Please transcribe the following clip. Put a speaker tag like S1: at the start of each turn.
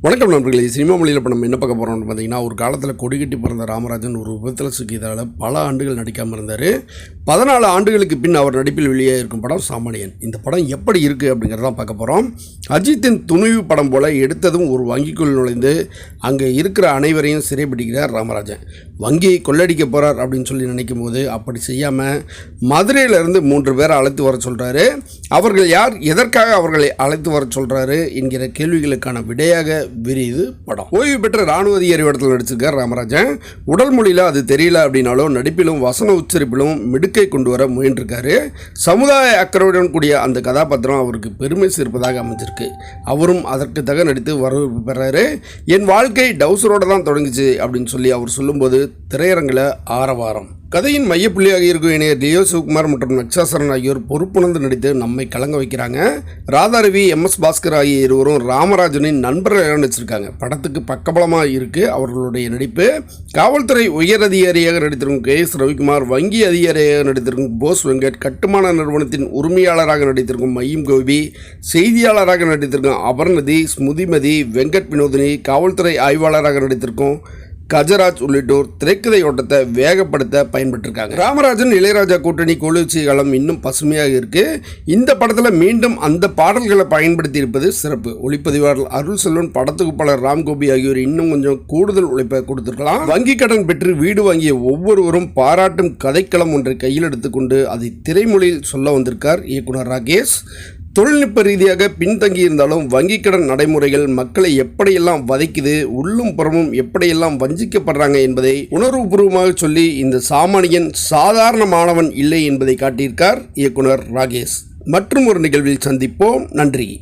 S1: வணக்கம் நண்பர்களே சினிமா மொழியில் இப்போ நம்ம என்ன பார்க்க போகிறோம்னு பார்த்தீங்கன்னா ஒரு காலத்தில் கொடிகட்டி பிறந்த ராமராஜன் ஒரு விபத்தில் சிக்கியதால் பல ஆண்டுகள் நடிக்காமல் இருந்தார். பதினாலு ஆண்டுகளுக்கு பின் அவர் நடிப்பில் வெளியே இருக்கும் படம் சாமானியன். இந்த படம் எப்படி இருக்குது அப்படிங்கிறதான் பார்க்க போகிறோம் அஜித்தின் துணிவு படம் போல் எடுத்ததும் ஒரு வங்கிக்குள் நுழைந்து அங்கே இருக்கிற அனைவரையும் சிறைப்பிடிக்கிறார் ராமராஜன். வங்கியை கொள்ளடிக்க போகிறார் அப்படின்னு சொல்லி நினைக்கும் போது அப்படி செய்யாமல் மதுரையிலிருந்து மூன்று பேரை அழைத்து வர சொல்கிறாரு அவர்கள் யார்? எதற்காக அவர்களை அழைத்து வர சொல்கிறாரு என்கிற கேள்விகளுக்கான விடையாக விரியுது படம். ஓய்வு பெற்ற ராணுவ அதிகாரி இடத்துல நடிச்சிருக்கார் ராமராஜன். உடல் மொழியில் அது தெரியல அப்படின்னாலும் நடிப்பிலும் வசன உச்சரிப்பிலும் மிடுக்கை கொண்டு வர முயன்றிருக்காரு. சமுதாய அக்கறையுடன் கூடிய அந்த கதாபாத்திரம் அவருக்கு பெருமை சேர்ப்பதாக அமைஞ்சிருக்கு. அவரும் அதற்கு தக நடித்து வரவேற்பு பெறாரு. என் வாழ்க்கை டவுசரோட தான் தொடங்குச்சு அப்படின்னு சொல்லி அவர் சொல்லும்போது திரையரங்கில் ஆரவாரம். கதையின் மையப்புள்ளியாக இருக்கும் இணையர் லியோ சிவகுமார் மற்றும் நட்சாசரன் ஆகியோர் பொறுப்புணர்ந்து நடித்து நம்மை கலங்க வைக்கிறாங்க. ராதாரவி எம். எஸ். பாஸ்கர் ஆகிய இருவரும் ராமராஜனின் நண்பர்கள் நடிச்சிருக்காங்க. படத்துக்கு பக்கபலமாக இருக்குது அவர்களுடைய நடிப்பு. காவல்துறை உயர் அதிகாரியாக நடித்திருக்கும் கே. எஸ். ரவிக்குமார் வங்கி அதிகாரியாக நடித்திருக்கும் போஸ் வெங்கட் கட்டுமான நிறுவனத்தின் உரிமையாளராக நடித்திருக்கும் மையம் கோபி செய்தியாளராக நடித்திருக்கும் அபர்ணதி ஸ்முதிமதி வெங்கட் வினோதினி காவல்துறை ஆய்வாளராக நடித்திருக்கும் கஜராஜ் உள்ளிட்டோர் திரைக்கதை ஓட்டத்தை வேகப்படுத்த பயன்பட்டிருக்காங்க ராமராஜன் இளையராஜா கூட்டணி கொழுச்சி காலம் இன்னும் பசுமையாக இருக்கு. இந்த படத்தில் மீண்டும் அந்த பாடல்களை பயன்படுத்தி இருப்பது சிறப்பு. ஒளிப்பதிவாளர் அருள் செல்வன் படத்தொகுப்பாளர் ராம்கோபி ஆகியோர் இன்னும் கொஞ்சம் கூடுதல் உழைப்பை கொடுத்திருக்கலாம். வங்கி கடன் பெற்று வீடு வாங்கிய ஒவ்வொருவரும் பாராட்டும் கதைக்களம் ஒன்றை கையில் எடுத்துக்கொண்டு அதை திரைமொழியில் சொல்ல வந்திருக்கார் இயக்குனர் ராகேஷ். தொழில்நுட்ப ரீதியாக பின்தங்கி இருந்தாலும் வங்கிக் கடன் நடைமுறைகள் மக்களை எப்படியெல்லாம் வதைக்குது உள்ளும் புறமும் எப்படியெல்லாம் வஞ்சிக்கப்படுறாங்க என்பதை உணர்வுபூர்வமாக சொல்லி இந்த சாமானியன் சாதாரணமானவன் இல்லை என்பதை காட்டியிருக்கார் இயக்குனர் ராகேஷ். மற்றும் ஒரு நிகழ்வில் சந்திப்போம். நன்றி.